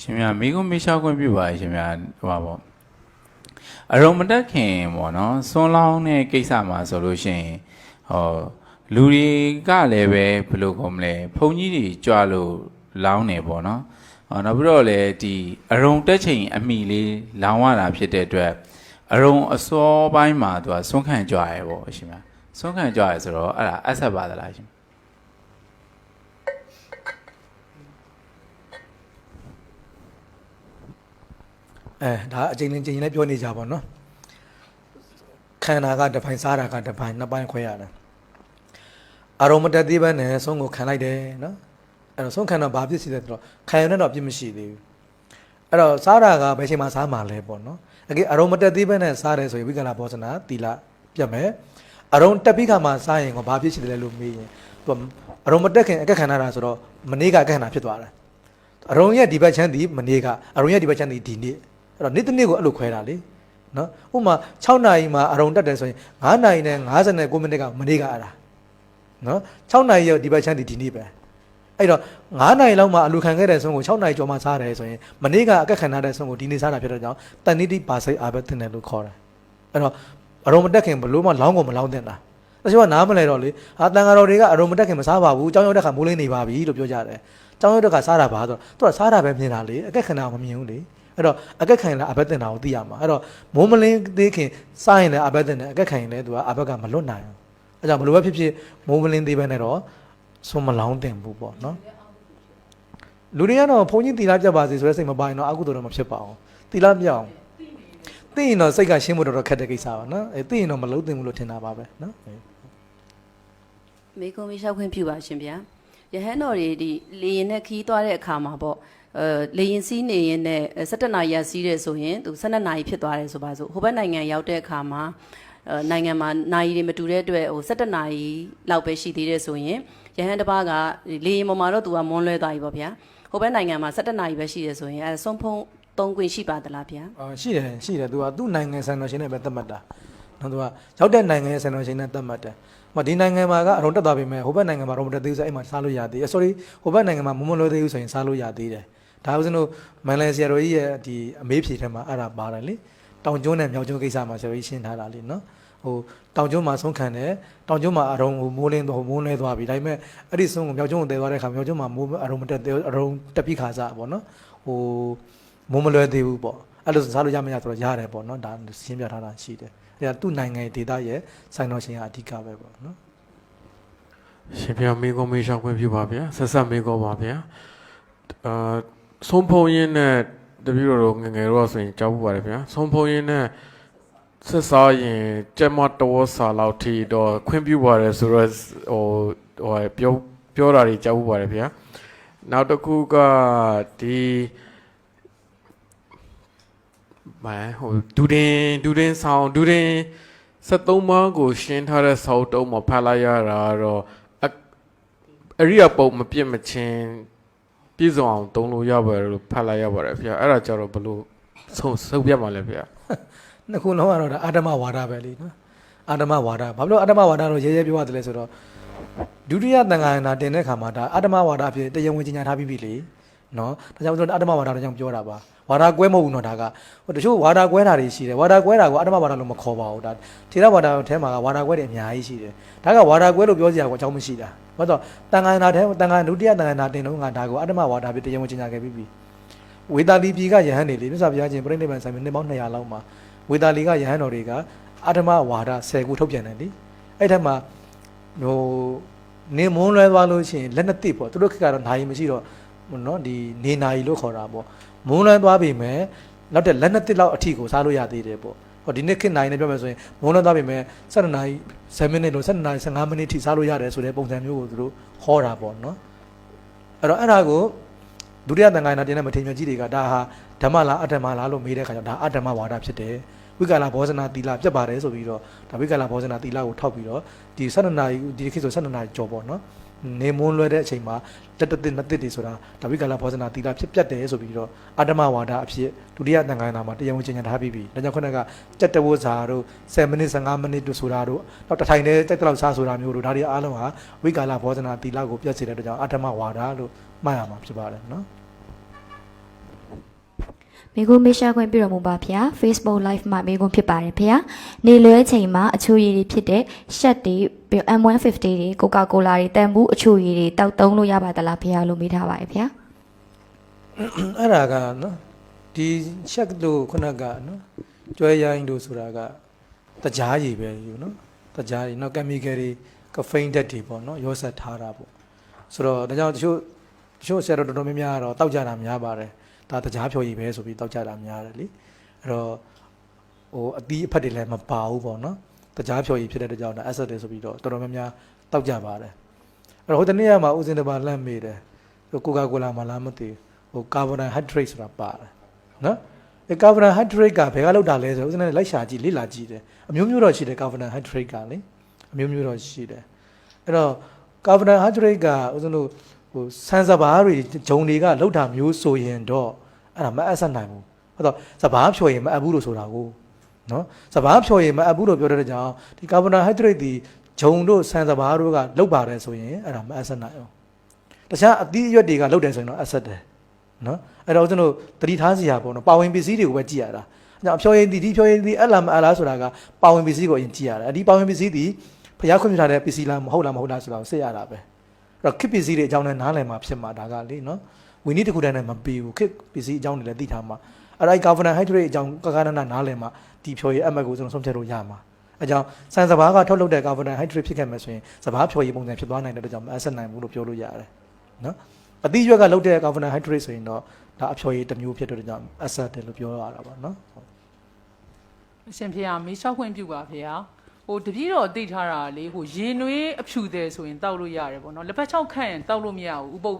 ရှင်များမိကုမိရှောက်ခွင့်ပြုပါရှင်များဟိုပါပေါ့အရုံမတက်ခင်ပေါ့နော်စွန်းလောင်းတဲ့ကိစ္စမှာဆိုလို့ရှိရင်ဟောလူတွေကလည်းပဲဘယ်လိုခေါ်မလဲဘုံကြီးတွေကြွလို့လောင်းနေပေါ့နော်ဟောနောက်ပြီးတော့လည်းဒီအရုံတက်ချိန်အမိလေးလောင်းရတာဖြစ်တဲ့အတွက်အရုံအစောပိုင်းမှာသူကစွန့်ခံကြွရဲပေါ့ရှင်များစွန့်ခံကြွရဲဆိုတော့အဲ့ဒါအဆက်ပါသလားရှင် အဲဒါအချိန်ချင်းချင်းလည်းပြောနေကြပါတော့ခန္ဓာကတစ်ပိုင်းစားတာကတစ်ပိုင်းနှစ်ပိုင်းခွဲရတယ်အာရုံမတက်သေးဘဲနဲ့ဆုံးကိုခံလိုက်တယ်နော်အဲ့တော့ဆုံးခံတော့ဘာဖြစ်စီလဲဆိုတော့ခံရတဲ့တော့ပြစ်မရှိသေးဘူးအဲ့တော့စားတာကဘယ်ချိန်မှစားမှာလဲပေါ့နော်အကေအာရုံမတက်သေးဘဲနဲ့စားတယ်ဆိုရင်ဝိကလဘောဇနာတီလာပြတ်မယ်အာရုံတက်ပြီးခါမှစားရင်ကဘာဖြစ်စီလဲလို့မေးရင်သူကအရုံမတက်ခင်အကက်ခံရတာဆိုတော့မနေ့ကအကက်ခံတာဖြစ်သွားတယ်အရုံရဲ့ဒီဘက်ချမ်းဒီမနေ့ကအရုံရဲ့ဒီဘက်ချမ်းဒီဒီနေ့ အဲ့တော့နေ့တစ်နေ့ကိုအဲ့လိုခွဲတာလေနော်ဥပမာ6နာရီမှာအရုံတက်တယ်ဆိုရင်9နာရီနဲ့59မိနစ်ကမနေ့ကအဲ့ဒါနော်6နာရီရောဒီဘက်ချမ်းဒီဒီနေ့ပဲအဲ့တော့9နာရီလောက်မှအလူခံခဲ့တဲ့ဆုံးကို6နာရီကျော်မှစားတယ်ဆိုရင်မနေ့ကအကက်ခံထားတဲ့ဆုံးကိုဒီနေ့စားတာဖြစ်တဲ့ကြောင့်တန်နိတိပါစိတ်အာဘက်တင်တယ်လို့ခေါ်တယ်အဲ့တော့အရုံမတက်ခင်ဘလို့မှလောင်းကုန်မလောင်းတင်တာတချို့ကနားမလဲတော့လေဟာတန်ဃာတော်တွေကအရုံမတက်ခင်မစားပါဘူးကြောင်းရောက်တဲ့ခါမိုးလင်းနေပါပြီလို့ပြောကြတယ်ကြောင်းရောက်တဲ့ခါစားတာပါဆိုတော့သူကစားတာပဲမြင်တာလေအကက်ခံတာမမြင်ဘူးလေ အဲ့တော့အကက်ခံရင်လည်းအဘက်တင်တာကိုသိရမှာအဲ့တော့မိုးမလင်းသေးခင်စားရင်လည်းအဘက်တင်တယ်အကက်ခံရင်လည်းသူကအဘက်ကမလွတ်နိုင်ဘူးအဲ့ကြောင့်ဘလို့ပဲဖြစ်ဖြစ်မိုးမလင်းသေးပဲနဲ့တော့ဆုံးမလောင်းတင်ဘူးပေါ့နော်လူတွေကတော့ဘုန်းကြီးတီလာပြတ်ပါစေဆိုတဲ့စိတ်မပိုင်တော့အကုသိုလ်တော့မဖြစ်ပါဘူးတီလာပြအောင်သိရင်တော့စိတ်ကရှင်းဖို့တော်တော်ခက်တဲ့ကိစ္စပါနော်အဲသိရင်တော့မလုံးသင့်ဘူးလို့ထင်တာပါပဲနော်မေကွန်မီရှောက်ခွင့်ပြုပါရှင်ဗျာရဟန်းတော်တွေဒီလေရင်နဲ့ခီးသွားတဲ့အခါမှာပေါ့ အဲလေရင်စီးနေရင်နဲ့17နာရီရစီးတယ်ဆိုရင်သူ12နာရီဖြစ်သွားတယ်ဆိုပါစို့ဟိုဘက်နိုင်ငံရောက်တဲ့အခါမှာအဲနိုင်ငံမှာနာရီတွေမတူတဲ့အတွက်ဟို17နာရီလောက်ပဲရှိသေးတယ်ဆိုရင်ရဟန်းတစ်ပါးကလေရင်ပေါ်မှာတော့သူကမွန်းလွဲသွားပြီပေါ့ဗျာဟိုဘက်နိုင်ငံမှာ17နာရီပဲရှိတယ်ဆိုရင်အဲဆုံးဖုံးသုံးခွင့်ရှိပါသလားဗျာအော်ရှိတယ်ရှိတယ်သူကသူ့နိုင်ငံဆန်တော်ရှင်နဲ့ပဲသတ်မှတ်တာနော်သူကရောက်တဲ့နိုင်ငံရဲ့ဆန်တော်ရှင်နဲ့သတ်မှတ်တယ်ဟိုဒီနိုင်ငံမှာကအရုံတက်သွားပြီမဲ့ဟိုဘက်နိုင်ငံမှာတော့မတက်သေးဘူးဆိုအဲ့မှာစားလို့ရသေးတယ် sorry ဟိုဘက်နိုင်ငံမှာမမလွယ်သေးဘူးဆိုရင်စားလို့ရသေးတယ် ဒါဥစဉ်တို့မန်လေးဆီယာတော်ကြီးရဲ့ဒီအမေးဖြေထဲမှာအဲ့ဒါပါတယ်လေတောင်ကျွန်းနဲ့မြောက်ကျွန်းကိစ္စမှာဆရာကြီးရှင်းထားတာလေနော်ဟိုတောင်ကျွန်းမှာဆုံးခံတယ်တောင်ကျွန်းမှာအရုံဟိုမိုးလင်းတော့မိုးလဲသွားပြီဒါပေမဲ့အဲ့ဒီဆုံးကိုမြောက်ကျွန်းကိုတည်သွားတဲ့ခါမြောက်ကျွန်းမှာမိုးအရုံမတက်သေးအရုံတက်ပြီးခါစားပေါ့နော်ဟိုမုံမလွယ်သေးဘူးပေါ့အဲ့လိုစားလို့ရမရဆိုတော့ရတယ်ပေါ့နော်ဒါရှင်းပြထားတာရှိတယ်အဲ့ဒါသူ့နိုင်ငံရဲ့ဒေသရဲ့ဆိုင်တော်ရှင်ကအဓိကပဲပေါ့နော်ရှင်ပြမေကောမေးရှောက်ခွင့်ပြုပါဗျာဆက်ဆက်မေကောပါဗျာအာ ဆုံးဖုံရင်းနဲ့တပည့်တော်တို့ငယ်ငယ်တော့ဆိုရင်ကြောက်ဖို့ပါတယ်ဗျာဆုံးဖုံရင်းနဲ့ဆက်စားရင်ကြက်မတော်စာလောက်ထီတော့ခွင့်ပြုပါတယ်ဆိုတော့ဟိုဟိုပြောပြောတာတွေကြောက်ဖို့ပါတယ်ဗျာနောက်တစ်ခုကဒီမဟိုဒူတင်ဒူတင်ဆောင်ဒူတင်73ပါးကို ရှင်းထားတဲ့ဆောက်တုံးမှာဖတ်လိုက်ရတာတော့အရိယာပုံမပြစ်မချင်း ပြည့်စုံအောင်တုံးလို့ရပါတယ်လို့ဖတ်လိုက်ရပါတယ်ဗျာအဲ့ဒါကြတော့ဘလို့ဆုံးစုပ်ပြတ်မှာလဲဗျာနှစ်ခုလုံးကတော့ဒါအာတမဝါဒပဲလीနော်အာတမဝါဒဘာလို့အာတမဝါဒတော့ရဲရဲပြောရတယ်လဲဆိုတော့ဒုတိယသံဃာနာတင်တဲ့ခါမှာဒါအာတမဝါဒအဖြစ်တရားဝင်ကြီးညာထားပြီးပြီလေ နော်ဒါကြောင့်ကျွန်တော်အာတမဝါဒတော့ကြောင့်ပြောတာပါဝါဒကွဲမဟုတ်ဘူးနော်ဒါကဟိုတချို့ဝါဒကွဲတာတွေရှိတယ်ဝါဒကွဲတာကိုအာတမဝါဒလို့မခေါ်ပါဘူးဒါထေရဝါဒထဲမှာကဝါဒကွဲတွေအများကြီးရှိတယ်ဒါကဝါဒကွဲလို့ပြောစရာကိုအကြောင်းမရှိတာဘာလို့တန်ခါနာထဲတန်ခါဒုတိယတန်ခါနာတင်တော့ကဒါကိုအာတမဝါဒဖြစ်တရားဝင်ကြီးညာခဲ့ပြီးပြီဝေတာလီပြည်ကယဟန်နေလေမြတ်စွာဘုရားရှင်ပြိဋိဘံဆိုင်မှာနှစ်ပေါင်း200လောက်မှာဝေတာလီကယဟန်တော်တွေကအာတမဝါဒ10ခုထုတ်ပြန်တယ်လीအဲ့ထက်မှာဟိုနေမွန်းလွဲသွားလို့ရှိရင်လက်နှစ်သိပေါ့သူတို့ခေတ်ကတော့နိုင်မရှိတော့ နော်ဒီနေနိုင်လို့ခေါ်တာပေါ့မွန်းလွဲသွားပြီမဲ့နောက်တဲ့လက်နှစ်သိလောက်အထီကိုစားလို့ရသေးတယ်ပေါ့ဟောဒီနေ့ခေတ်နိုင်နေပြောမယ်ဆိုရင်မွန်းလွဲသွားပြီမဲ့7နာရီ7မိနစ်လို့7နာရီ15မိနစ်ထိစားလို့ရတယ်ဆိုတဲ့ပုံစံမျိုးကိုသူတို့ဟောတာပေါ့နော်အဲ့တော့အဲ့ဒါကိုဒုတိယတန်ခိုင်နာတင်တဲ့မထေရကြီးတွေကဒါဟာဓမ္မလားအတ္တမလားလို့မေးတဲ့ခါကျတော့ဒါအတ္တမဝါဒဖြစ်တယ်ဝိကာလဘောဇနာတီလာပြတ်ပါတယ်ဆိုပြီးတော့ဒါဝိကာလဘောဇနာတီလာကိုထောက်ပြီးတော့ဒီ7နာရီဒီခေတ်ဆို7နာရီကြော်ပေါ့နော် နေမွန်းလွဲတဲ့အချိန်မှာတက်တက်တက်နှစ်တက်တွေဆိုတာဒါဝိကာလဘောဇနာတီလာဖြစ်ပြတ်တယ်ဆိုပြီးတော့အတ္တမဝါဒအဖြစ်ဒုတိယတန်ခိုင်နာမှာတရားဝင်ကျင့်ကြံထားပြီးပြီဒါကြောင့်ခုနကစက်တဝဇာတို့7မိနစ်15မိနစ်တို့ဆိုတာတို့တော့တစ်ထိုင်တည်းတက်တက်လောက်စားဆိုတာမျိုးတို့ဒါတွေအားလုံးဟာဝိကာလဘောဇနာတီလာကိုပြတ်စေတဲ့အတွက်ကြောင့်အတ္တမဝါဒလို့မှတ်ရမှာဖြစ်ပါတယ်နော်ဟ မိကုမေရှာခွင့်ပြုတော်မူပါဖေ။ Facebook Live မှာမိကုဖြစ်ပါတယ်ဖေ။နေလွဲချိန်မှာအချိုရည်တွေဖြစ်တဲ့ရှက်တွေပြီးတော့ M150 တွေကိုကာကိုလာတွေတန်ဘူးအချိုရည်တွေတောက်သုံးလို့ရပါသလားဖေလို့မေးထားပါတယ်ဖေ။အဲ့ဒါကနော်ဒီချက်တို့ခုနကနော်ကျွဲရိုင်းတို့ဆိုတာကတကြားရည်ပဲယူနော်တကြားရည်နော်ကက်မီကယ်တွေကဖိန်းဓာတ်တွေပေါ့နော်ရောဆက်ထားတာပေါ့ဆိုတော့ဒါကြောင့်တချို့တချို့ဆရာတော်တော်တော်များများကတော့တောက်ကြတာများပါတယ် ဒါတကြားဖြော်ရည်ပဲဆိုပြီးတောက်ကြတာများတယ်လေအဲ့တော့ဟိုအသီးအဖက်တွေလည်းမပါဘူးပေါ့နော်တကြားဖြော်ရည်ဖြစ်တဲ့အတွက်ကြောင့်ဒါ asset တွေဆိုပြီးတော့တော်တော်များများတောက်ကြပါတယ်အဲ့တော့ဟိုတနေ့ကမှဦးစင်တပါလန့်မိတယ်ကိုကာကိုလာမလားမသိဘူးဟိုကာဗွန်ဟိုက်ဒရိတ်ဆိုတာပါတယ်နော်အဲကာဗွန်ဟိုက်ဒရိတ်ကဘယ်ကလောက်တာလဲဆိုတော့ဦးဇင်းနဲ့လိုက်ရှာကြည့်လေ့လာကြည့်တယ်အမျိုးမျိုးတော့ရှိတယ်ကာဗွန်ဟိုက်ဒရိတ်ကလေအမျိုးမျိုးတော့ရှိတယ်အဲ့တော့ကာဗွန်ဟိုက်ဒရိတ်ကဦးဇင်းတို့ဟိုဆန်စဘာတွေဂျုံတွေကလောက်တာမျိုးဆိုရင်တော့ အဲ့ဒါမအပ်ဆက်နိုင်ဘူးဟုတ်တော့စဘာဖြော်ရင်မအပ်ဘူးလို့ဆိုတာကိုနော်စဘာဖြော်ရင်မအပ်ဘူးလို့ပြောတဲ့ကြောင့်ဒီကာဗွန်ဟိုက်ဒရိတ်ဒီဂျုံတို့ဆန်စဘာတို့ကလောက်ပါတယ်ဆိုရင်အဲ့ဒါမအပ်ဆက်နိုင်အောင်တခြားအသီးအရွက်တွေကလောက်တယ်ဆိုရင်တော့အပ်ဆက်တယ်နော်အဲ့တော့ကျွန်တော်သတိထားစီရပေါ့နော်ပါဝင်ပစ္စည်းတွေကိုပဲကြည့်ရတာအဲ့တော့အဖြောရင်ဒီဒီဖြောရင်ဒီအလားမအလားဆိုတာကပါဝင်ပစ္စည်းကိုအရင်ကြည့်ရတာအဲ့ဒီပါဝင်ပစ္စည်းဒီဖျားခွင့်ပြုထားတဲ့ပစ္စည်းလားမဟုတ်လားမဟုတ်လားဆိုတာကိုစစ်ရတာပဲအဲ့တော့ခစ်ပစ္စည်းတွေအကြောင်းနဲ့နားလည်မှာဖြစ်မှာဒါကလေနော် ဝီနည်းတစ်ခုတည်းနဲ့မပြီးဘူးခစ်ပစ္စည်းအကြောင်းတွေလည်းသိထားမှာအဲ့ဒါကာဗွန်ဟိုက်ဒရိတ်အကြောင်းကကနနာနားလည်မှာဒီဖြောရည်အမတ်ကိုကျွန်တော်ဆုံးဖြတ်လို့ရမှာအဲကြောင့်ဆန်စဘာကထုတ်လုပ်တဲ့ကာဗွန်ဟိုက်ဒရိတ်ဖြစ်ခဲ့မယ်ဆိုရင်စဘာဖြောရည်ပုံစံဖြစ်သွားနိုင်တဲ့အတွက်ကြောင့်မအဆက်နိုင်ဘူးလို့ပြောလို့ရတယ်နော်အသီးရွက်ကလုပ်တဲ့ကာဗွန်ဟိုက်ဒရိတ်ဆိုရင်တော့ဒါအဖျော်ရည်တစ်မျိုးဖြစ်တဲ့အတွက်ကြောင့် asset တယ်လို့ပြောရတာပါနော်ဟုတ်အရှင်ဖေဟာမေးလျှောက်ခွင့်ပြုပါဖေဟာဟိုတပည့်တော်သိထားတာလေဟိုရေနွေးအဖြူတယ်ဆိုရင်တောက်လို့ရတယ်ပေါ့နော်လက်ဖက်ချောက်ခန့်ရင်တောက်လို့မရဘူးဥပုပ်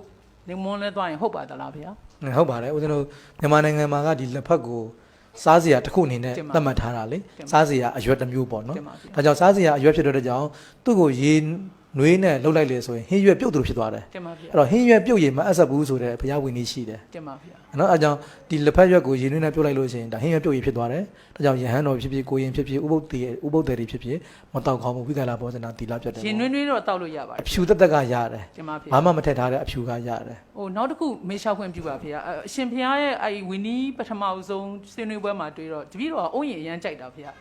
နေမွန်းလဲသွားရင်ဟုတ်ပါသလားဖေဟာငယ်ဟုတ်ပါတယ်ဦးဇင်းတို့မြန်မာနိုင်ငံမှာကဒီလက်ဖက်ကိုစားစရာတစ်ခုအနေနဲ့တင်ပါသတ်မှတ်ထားတာလေတင်ပါစားစရာအရွက်တစ်မျိုးပေါ့နော်တင်ပါဗျာဒါကြောင့်စားစရာအရွက်ဖြစ်တဲ့အတွက်ကြောင့်သူ့ကိုရေ နွေးနဲ့လှုပ်လိုက်လေဆိုရင်ဟင်းရွက်ပြုတ်သူဖြစ်သွားတယ်တင်ပါဖေဟာအဲ့တော့ဟင်းရွက်ပြုတ်ရင်မအပ်ဆက်ဘူးဆိုတဲ့ဘုရားဝင်ကြီးရှိတယ်တင်ပါဖေဟာနော်အဲကြောင့်ဒီလက်ဖက်ရွက်ကိုရေနွေးနဲ့ပြုတ်လိုက်လို့ရှိရင်ဒါဟင်းရွက်ပြုတ်ရည်ဖြစ်သွားတယ်ဒါကြောင့်ယဟန်တော်ဖြစ်ဖြစ်ကိုရင်ဖြစ်ဖြစ်ဥပုပ်တေဥပုပ်တေတွေဖြစ်ဖြစ်မတောက်ခေါင်းဘူးဝိကလာဘောဇနာတီလာပြတ်တယ်ရေနွေးနွေးတော့တောက်လို့ရပါတအယ်ဖြူတက်တက်ကရတယ်တင်ပါဖေဘာမှမထည့်ထားတဲ့အဖြူကရတယ်ဟိုနောက်တစ်ခုမေးလျှောက်ခွင့်ပြုပါဖေဟာအအရှင်ဖေဟာရဲ့အဲ့ဝီနီးပထမဦးဆုံးဆွေးနွေးပွဲမှာတွေ့တော့တပည့်တော်ကအုံးရည်အရန်ကြိုက်တာဖေဟာ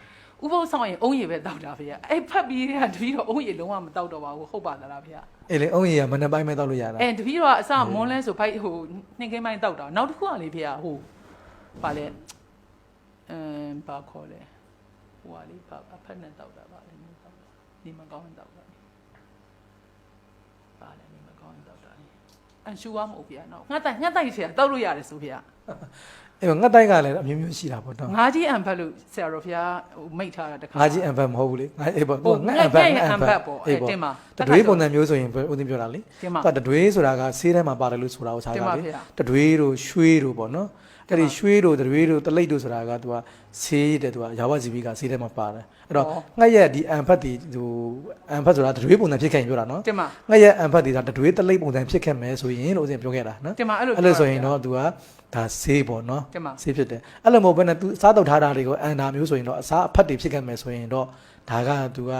ဥပုပ်ဆောင်ရင်အုံးရည်ပဲတောက်တာဖေဟာအဲ့ဖတ်ပြီးတဲ့ကတပည့်တော်အုံးရည်လုံးဝမတောက်တော့ပါဘူးဟုတ်ပါသလားဖေဟာအေးလေအုံးရည်ကမနေ့ပိုင်းမဲ့တောက်လို့ရတာအဲတပီတော့အစမွန်းလဲဆိုဖိုက်ဟိုနှင်ကိန်းပိုင်းတောက်တာနောက်တစ်ခုကလေဖေဟိုပါလေအမ်ဘာခေါ်လဲဟိုကလေဘာအဖက်နဲ့တောက်တာပါလေနေတောက်တာနေမကောင်းရင်တောက်တာပါလေနေမကောင်းရင်တောက်တာအန်ရှူဝါမဟုတ်ဖေနော်ငါတိုင်ငါတိုင်ဖေတောက်လို့ရတယ်ဆိုဖေ အေးငတ်တိုက်ကလည်းအမျိုးမျိုးရှိတာပေါ့နော်ငါကြီးအန်ဖက်လို့ဆရာတော်ဖေဟိုမိတ်ထားတာတခါငါကြီးအန်ဖတ်မဟုတ်ဘူးလေငါအေးပေါ့ဟိုငါငါငါရဲ့အန်ဖက်ပေါ့အဲတင်ပါတတွေးပုံစံမျိုးဆိုရင်ဦးသိပြောတာလေတင်ပါသူကတတွေးဆိုတာကဆေးထဲမှာပါတယ်လို့ဆိုတာကိုခြားတင်တာပါလေဖေဟာတတွေးတို့ရွှေးတို့ပေါ့နော်အဲ့ဒီရွှေးတို့တတွေးတို့တလိပ်တို့ဆိုတာကသူကဆေးတဲ့သူကရာဝဇီဘီကဆေးထဲမှာပါတယ်အဲ့တော့ငှက်ရဲ့ဒီအန်ဖတ်ဒီဟိုအန်ဖတ်ဆိုတာတတွေးပုံစံဖြစ်ခဲ့ရင်ပြောတာနော်တင်ပါငှက်ရဲ့အန်ဖတ်ဒီကတတွေးတလိပ်ပုံစံဖြစ်ခဲ့မယ်ဆိုရင်လို့ဦးသိပြောခဲ့တာနော်တင်ပါအဲ့လိုအဲ့လိုဆိုရင်တော့သူက ဒါဆေးပေါ့နော်တင်ပါဆေးဖြစ်တယ်အဲ့လိုမဟုတ်ဘဲနဲ့ तू စားတော့ထားတာတွေကိုအန်တာမျိုးဆိုရင်တော့အစားအဖတ်တွေဖြစ်ခဲ့မယ်ဆိုရင်တော့ဒါက तू က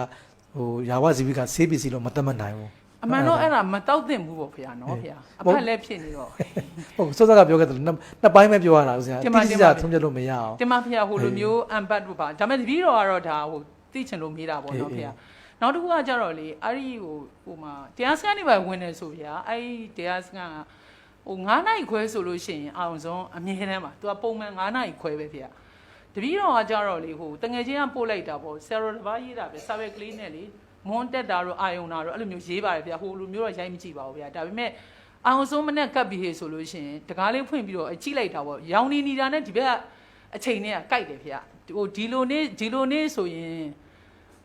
ဟိုယာဝဇီဝိကဆေးပစ္စည်းလို့မသတ်မှတ်နိုင်ဘူးအမှန်တော့အဲ့ဒါမတောက်သင့်ဘူးပေါ့ဖေနော်ဖေအဖက်လည်းဖြစ်နေတော့ဟုတ်စောစောကပြောခဲ့တယ်လို့နှစ်နှစ်ပိုင်းပဲပြောရတာဦးဇင်တင်ပါတိတင်ကျပါသုံးပြလို့မရအောင်တင်မဖေဟိုလိုမျိုးအမ်ဘတ်တို့ပါဒါပေမဲ့တပီတော့ကတော့ဒါဟိုသိချင်လို့မေးတာပေါ့နော်အေးဖေအေးနောက်တစ်ခုကကြတော့လေအဲ့ဒီဟိုဟိုမှာတရားစခန်းတွေပဲဝင်နေဆိုဗျာအဲ့ဒီတရားစခန်းက ဟို9နိုင်ခွဲဆိုလို့ရှိရင်အောင်ဆုံးအမြဲတမ်းပါသူကပုံမှန်9နိုင်ခွဲပဲဖေတပီတော့ကကြတော့လေဟိုတငယ်ချင်းကပို့လိုက်တာပေါ့ဆယ်ရိုတဘာရေးတာပဲစာပဲကလေးနဲ့လေမွန်တက်တာတော့အာယုံတာတော့အဲ့လိုမျိုးရေးပါတယ်ဗျာဟိုလိုမျိုးတော့ရိုက်မကြည့်ပါဘူးဗျာဒါပေမဲ့အောင်ဆုံးမနဲ့ကပ်ပြီးဟေဆိုလို့ရှိရင်တကားလေးဖွင့်ပြီးတော့အကြည့်လိုက်တာပေါ့ရောင်နေနေတာနဲ့ဒီဘက်ကအချိန်နဲ့ကကြိုက်တယ်ဗျာဟိုဒီလိုနေ့ဒီလိုနေ့ဆိုရင်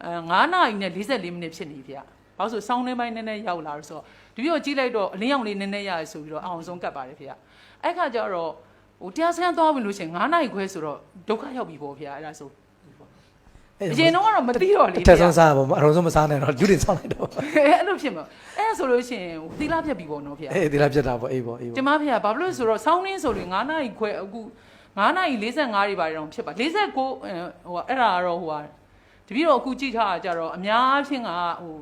အဲ9နာရီနဲ့44မိနစ်ဖြစ်နေဗျာဘာလို့ဆိုစောင်းနေပိုင်းနည်းနည်းရောက်လာလို့ဆိုတော့ ဒီပြီးတော့ကြည့်လိုက်တော့အလင်းရောင်လေးနည်းနည်းရတယ်ဆိုပြီးတော့အောင်ဆုံးကပ်ပါတယ်ဗျာအဲ့ခါကျတော့ဟိုတရားစခန်းသွားပြီလို့ရှိရင်9နာရီခွဲဆိုတော့ဒုက္ခရောက်ပြီပေါ့ဗျာအဲ့ဒါဆိုအရင်တော့ကတော့မသိတော့လေအထက်ဆုံးစားပါအရုံဆုံးမစားနဲ့တော့ယူတင်ဆောင်လိုက်တော့အဲ့လိုဖြစ်မှာအဲ့ဒါဆိုလို့ရှိရင်ဟိုသီလပြတ်ပြီပေါ့နော်ဗျာအေးဒီလားပြတ်တာပေါ့အေးပေါ့အေးကျပေါ့မဖေကဘာဖြစ်လို့လဲဆိုတော့ဆောင်းရင်းဆိုရင်9နာရီခွဲအခု9နာရီ45တွေပါတော့ဖြစ်ပါ49ဟိုအဲ့ဒါကတော့ဟိုဟာတပည့်တော်အခုကြည့်ထားတာကြတော့အများအဖြစ်ကဟို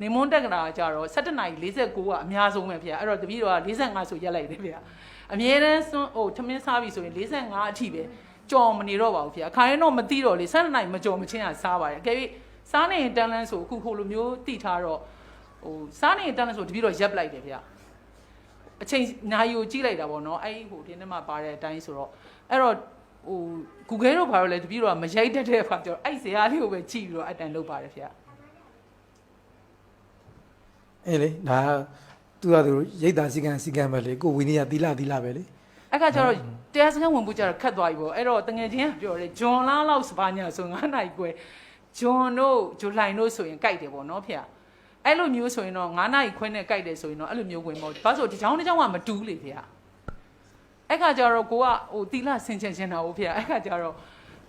နေမွန်းတက်ကတာကြတော့17နာရီ49ကအများဆုံးပဲဖေအဲ့တော့တပည့်တော်က45ဆိုရက်လိုက်တယ်ဖေအမြဲတမ်းစွန်းဟိုထမင်းစားပြီဆိုရင်45အထိပဲကြော်မနေတော့ပါဘူးဖေခါရင်တော့မသိတော့လေ7နိုင်မကြော်မချင်းကစားပါတယ်အကယ်၍စားနေရင်တန်းလန်းဆိုအခုဟိုလိုမျိုးတိထားတော့ဟိုစားနေရင်တန်းလန်းဆိုတပည့်တော့ရက်လိုက်တယ်ဖေအချိန်နိုင်ယူကြည့်လိုက်တာပေါ့နော်အဲ့ဒီဟိုဒီနေ့မှပါတဲ့အတိုင်းဆိုတော့အဲ့တော့ဟို Google တော့ဘာလို့လဲတပည့်တော့မရိုက်တတ်တဲ့အခါကျတော့အဲ့ဇာတ်လေးကိုပဲကြည့်ပြီးတော့အတန်လုပ်ပါတယ်ဖေ အေးလေဒါသူကသူရိတ်တာစီကံစီကံပဲလေကိုဝီနီယာတီလာတီလာပဲလေအဲ့ကကျတော့တရားစခန်းဝင်ဖို့ကျတော့ခတ်သွားပြီပေါ့အဲ့တော့တငယ်ချင်းကပြောတယ်ဂျွန်လားလောက်စပါညာဆို9နိုင်ခွဲဂျွန်တို့ဂျူလိုင်တို့ဆိုရင်ကြိုက်တယ်ပေါ့နော်ဖေအဲ့လိုမျိုးဆိုရင်တော့9နိုင်ခွဲနဲ့ကြိုက်တယ်ဆိုရင်တော့အဲ့လိုမျိုးဝင်ပေါ့ဘာလို့ဒီချောင်းတစ်ချောင်းကမတူးလေဖေအဲ့ကကျတော့ကိုကဟိုတီလာဆင်ချင်ချင်တာဟုတ်ဖေအဲ့ကကျတော့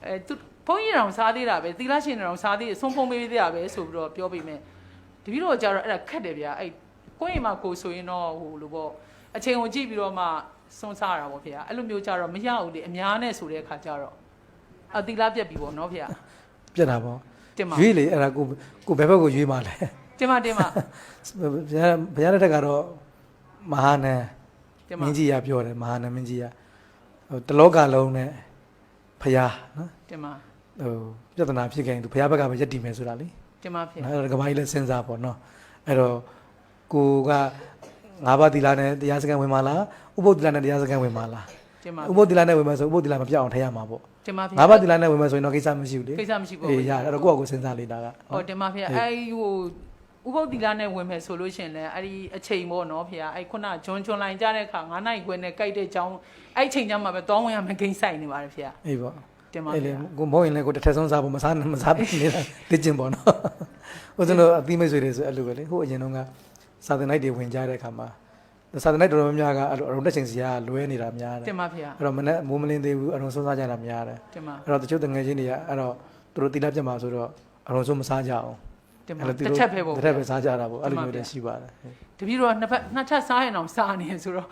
အဲသူဘုန်းကြီးတော်စားသေးတာပဲတီလာရှင်တော်စားသေးဆုံးဖုံးပေးသေးတာပဲဆိုပြီးတော့ပြောပြီးမယ် တပည့်တော်ကျတော့အဲ့ဒါခက်တယ်ဗျအဲ့ကိုယ့်အိမ်မှာကိုဆိုရင်တော့ဟိုလိုပေါ့အချိန်ကိုကြည့်ပြီးတော့မှစွန့်စားတာပေါ့ဖေအဲ့လိုမျိုးကျတော့မရဘူးလေအများနဲ့ဆိုတဲ့အခါကျတော့အတီလာပြက်ပြီပေါ့နော်ဖေပြက်တာပေါ့တင်ပါရွေးလေအဲ့ဒါကိုကိုဘယ်ဘက်ကိုရွေးမှလဲတင်ပါတင်ပါဘုရားဘုရားတက်ကတော့မဟာနန်တင်မပါင်းကြီးကပြောတယ်မဟာနန်မင်းကြီးကဟိုတလောကလုံးနဲ့ဘုရားနော်တင်ပါဟိုပြဿနာဖြစ်ခဲ့ရင်သူဘုရားဘက်ကပဲယက်တည်မယ်ဆိုတာလေ တင်ပါဖြစ်အဲ့တော့ကမ္ဘာကြီးလည်းစဉ်းစားပေါ့နော်အဲ့တော့ကိုကငါးပါးသီလနဲ့တရားစခန်းဝင်ပါလားဥပုသ်သီလနဲ့တရားစခန်းဝင်ပါလားတင်ပါဥပုသ်သီလနဲ့ဝင်မယ်ဆိုဥပုသ်သီလမပြောင်းအောင်ထည့်ရမှာပေါ့တင်ပါဖြစ်ငါးပါးသီလနဲ့ဝင်မယ်ဆိုရင်တော့ကိစ္စမရှိဘူးလေကိစ္စမရှိဘူးအေးရအဲ့တော့ကိုယ့်အကိုစဉ်းစားလေတာကဟောတင်ပါဖြစ်အဲ့ဟိုဥပုသ်တိလာနဲ့ဝင်မယ်ဆိုလို့ရှင်လဲအဲ့ဒီအချိန်ပေါ့နော်ဖေအဲ့ခုနဂျွန်ဂျွန်လိုင်းကြတဲ့အခါ9နိုင်ခွဲနဲ့ကြိုက်တဲ့ကြောင်းအဲ့ချိန်ကျမှပဲတောင်းဝင်ရမယ်ဂိမ်းဆိုင်နေပါတယ်ဖေအေးပေါ့ တင်ပါအဲ့ဖေလေကိုမဟုတ်ရင်လည်းကိုတစ်ထက်ဆုံးစားဖို့မစားမစားပြီးနေတာသိကျင်ပေါ့နော်ဦးဇင်းတို့အသီးမိတ်ဆွေတွေဆိုအဲ့လိုပဲလေဟိုအရင်တုန်းကစာသင်လိုက်တွေဝင်ကြတဲ့အခါမှာစာသင်လိုက်တော်တော်များများကအဲ့လိုအရုံတက်ချိန်စီကလွဲနေတာများတယ်တင်ပါဖေအဲ့တော့မနေ့မိုးမလင်းသေးဘူးအရုံဆုံးစားကြတာများတယ်တင်ပါအဲ့တော့တချို့တငယ်ချင်းတွေကအဲ့တော့သူတို့တိလာပြတ်မှာဆိုတော့အရုံဆုံးမစားကြအောင် တင်ပါအဲ့လိုသူတစ်တို့ချက်ပဲပေါ့တစ်ထက်ပဲစားကြတာပေါ့အဲ့လိုမျိုးတွေရှိပါတယ်တပည့်တော်ကနှစ်ဖက်နှစ်ချက်စားရင်တော့စားနေဆိုတော့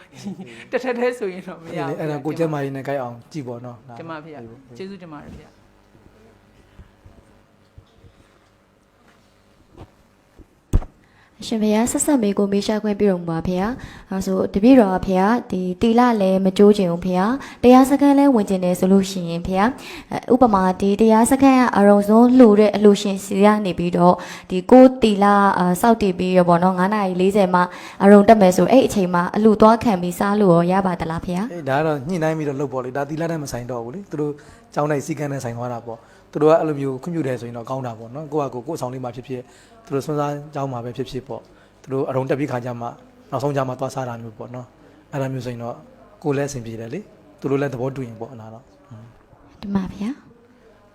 တစ်ထက်တည်းဆိုရင်တော့မရအဲ့ဘူးအဲ့ဒါကိုကျက်မာရီနဲ့ကြိုက်အောင်ကြည့်ပေါ့နော်တင်ပါဖေကျေးဇူးတင်ပါတယ်ဖေ ရှင်ဖေဆက်ဆက်မေကိုမေးရှာခွင့်ပြုတော်မူပါဖေ။အဲဆိုတပည့်တော်ဖေဒီတီလာလည်းမကြိုးကျင်ဘူးဖေ။တရားစခန်းလည်းဝင်ကျင်တယ်ဆိုလို့ရှိရင်ဖေဥပမာဒီတရားစခန်းကအရုံဆုံးလှူတဲ့အလှူရှင်စီကနေပြီးတော့ဒီကိုတီလာစောက်တည်ပြီးရပေါ့နော်9:40မှာအရုံတက်မယ်ဆိုအဲ့အချိန်မှာအလှူသွားခံပြီးစားလို့ရောရပါသလားဖေ။အေးဒါကတော့ညှိနှိုင်းပြီးတော့လုပ်ပေါ့လေဒါတိလာနဲ့မဆိုင်တော့ဘူးလေသူတို့ကျောင်းတိုင်းစီကန်းနဲ့ဆိုင်သွားတာပေါ့သူတို့ကအဲ့လိုမျိုးခွင့်ပြုတယ်ဆိုရင်တော့ကောင်းတာပေါ့နော်ကိုယ့်ဟာကိုယ်ကိုယ့်အဆောင်လေးမှာဖြစ်ဖြစ် သူတို့စွန်းစားကျောင်းမှာပဲဖြစ်ဖြစ်ပေါ့သူတို့အရုံတက်ပြီးခါကြမှာနောက်ဆုံးကြမှာသွားစားတာမျိုးပေါ့နော်အဲ့လိုမျိုးဆိုရင်တော့ကိုယ်လည်းအဆင်ပြေတယ်လေသူတို့လည်းသဘောတူရင်ပေါ့အလားတော့ဒီမှာဖေ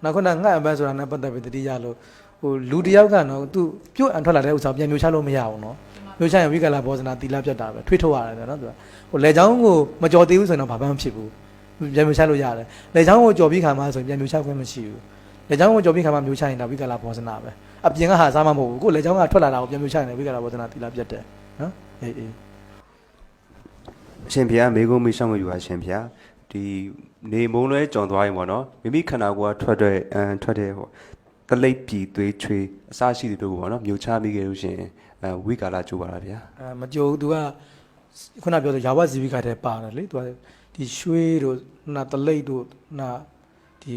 နောက်ခုနငှက်အပန်းဆိုတာနဲ့ပတ်သက်ပြီးတတိယလို့ဟိုလူတစ်ယောက်ကတော့သူပြုတ်အန်ထွက်လာတဲ့ဥစ္စာပြန်မျိုးချလို့မရအောင်နော်မျိုးချရင်ဝိကလာဘောဇနာတီလာပြတ်တာပဲထွေးထုတ်ရတယ်နော်သူကဟိုလေချောင်းကိုမကြော်သေးဘူးဆိုရင်တော့ဘာမှမဖြစ်ဘူးပြန်မျိုးချလို့ရတယ်လေချောင်းကိုကြော်ပြီးခါမှဆိုရင်ပြန်မျိုးချခွင့်မရှိဘူး လေချောင်းကိုကြော်ပြီးခါမှမျိုးချရင်တော့ဝိကလာဘောဇနာပဲအပြင်ကဟာစားမှမဟုတ်ဘူးကိုလေချောင်းကထွက်လာတာကိုပြန်မျိုးချရင်လည်းဝိကလာဘောဇနာတီလာပြတ်တယ်နော်အေးအေးအရှင်ဘုရားမေကုံးမေရှောင်းမယူပါအရှင်ဘုရားဒီနေမုံလွဲကြော်သွားရင်ပေါ့နော်မိမိခန္ဓာကိုယ်ကထွက်တဲ့အန်ထွက်တဲ့ဟိုတလိပ်ပြည်သွေးချွေးအစရှိတဲ့တို့ပေါ့နော်မြို့ချမိခဲ့လို့ရှရင်အဲဝိကာလကျိုးပါလားဗျာအဲမကြိုဘူးသူကခုနပြောဆိုရာဝဇီဝိကတဲ့ပါတယ်လေသူကဒီရွှေတို့နာတလိပ်တို့နာဒီ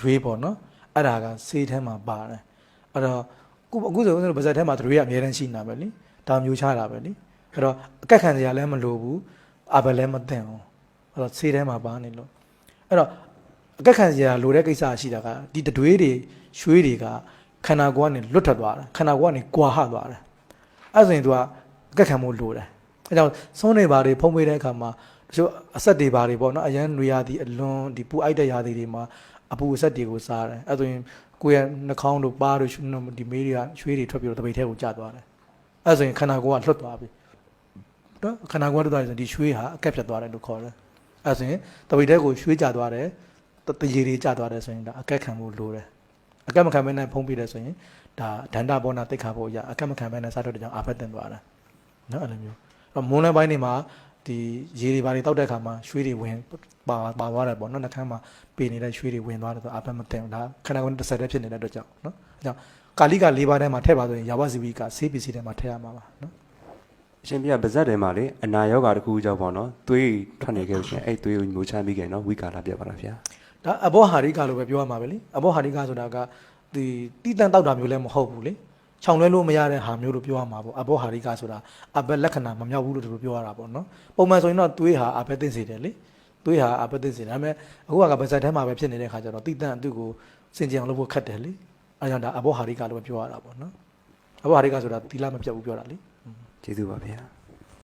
တွေးပေါ့နော်အဲ့ဒါကစေးထဲမှာပါတယ်အဲ့တော့အခုအခုဆိုရင်ဗဇက်ထဲမှာတွေးကအများတန်းရှိနေတာပဲလေဒါမျိုးချတာပဲလေအဲ့တော့အကက်ခံစရာလည်းမလိုဘူးအဘလည်းမသိအောင်အဲ့တော့စေးထဲမှာပါနေလို့အဲ့တော့အကက်ခံစရာလိုတဲ့ကိစ္စရှိတာကဒီတွေးတွေရွှေတွေကခန္ဓာကိုယ်ကနေလွတ်ထွက်သွားတယ်ခန္ဓာကိုယ်ကနေကွာဟသွားတယ်အဲ့ဆိုရင် तू ကအကက်ခံမှုလိုတယ်အဲကြောင့်ဆုံးနေပါတွေဖုံးပေးတဲ့အခါမှာတချို့အဆက်တွေပါတွေပေါ့နော်အရန်နွေရာသီအလွန်ဒီပူအိုက်တဲ့ရာသီတွေမှာ အပူအဆက်တွေကိုစားတယ်အဲ့ဆိုရင်ကိုယ့်ရဲ့နှာခေါင်းတို့ပါးတို့ဒီမေးတွေကရွှေတွေထွက်ပြီးတော့တပိတ်ထဲကိုကျသွားတယ်အဲ့ဆိုရင်ခန္ဓာကိုယ်ကလွတ်သွားပြီနော်ခန္ဓာကိုယ်ကလွတ်သွားရင်ဒီရွှေဟာအကက်ဖြတ်သွားတယ်လို့ခေါ်တယ်အဲ့ဆိုရင်တပိတ်ထဲကိုရွှေကျသွားတယ်တရေတွေကျသွားတယ်ဆိုရင်ဒါအကက်ခံမှုလိုတယ်အကက်မခံဘဲနဲ့ဖုံးပေးတယ်ဆိုရင်ဒါဒန္တာဘောနာတိတ်ခါဖို့အရာအကက်မခံဘဲနဲ့စားတော့တဲ့ကြောင့်အာဖက်တင်သွားတာနော်အဲ့လိုမျိုးအဲ့တော့မွန်းလယ်ပိုင်းတွေမှာ ဒီရေတွေဘာတွေတောက်တဲ့ခါမှာရွှေတွေဝင်ပါပါသွားတယ်ပေါ့နော်နှခမ်းမှာပေနေတဲ့ရွှေတွေဝင်သွားတယ်ဆိုအာဖက်မတင်ဘူးဒါခန္ဓာကိုယ်နဲ့တစ်ဆက်တည်းဖြစ်နေတဲ့အတွက်ကြောင့်နော်အဲ့ကြောင့်ကာလိက၄ပါးထဲမှာထည့်ပါဆိုရင်ယာဝစီဝီကဆေးပစ္စည်းထဲမှာထည့်ရမှာပါနော်အရှင်ဘုရားဗဇက်ထဲမှာလေအနာရောဂါတစ်ခုကြောင့်ပေါ့နော်သွေးထွက်နေခဲ့လို့ရှရင်အဲ့သွေးကိုမျိုးချမ်းပြီးခဲ့နော်ဝိကာလပြတ်ပါလားဗျာဒါအဘောဟာရိကလို့ပဲပြောရမှာပဲလေအဘောဟာရိကဆိုတာကဒီတိတန်တောက်တာမျိုးလည်းမဟုတ်ဘူးလေ ခြောင်လွဲလို့မရတဲ့ဟာမျိုးလို့ပြောရမှာပေါ့အဘောဟာရိကဆိုတာအဘက်လက္ခဏာမမြောက်ဘူးလို့ဒီလိုပြောရတာပေါ့နော်ပုံမှန်ဆိုရင်တော့သွေးဟာအဘက်သိစေတယ်လေသွေးဟာအဘက်သိစေတယ်ဒါပေမဲ့အခုကဗဇက်ထဲမှာပဲဖြစ်နေတဲ့ခါကျတော့တိတန်သူ့ကိုစင်ကြင်အောင်လုပ်ဖို့ခက်တယ်လေအဲကြောင့်ဒါအဘောဟာရိကလို့ပဲပြောရတာပေါ့နော်အဘောဟာရိကဆိုတာသီလမပြတ်ဘူးပြောတာလေကျေးဇူးပါဗျာ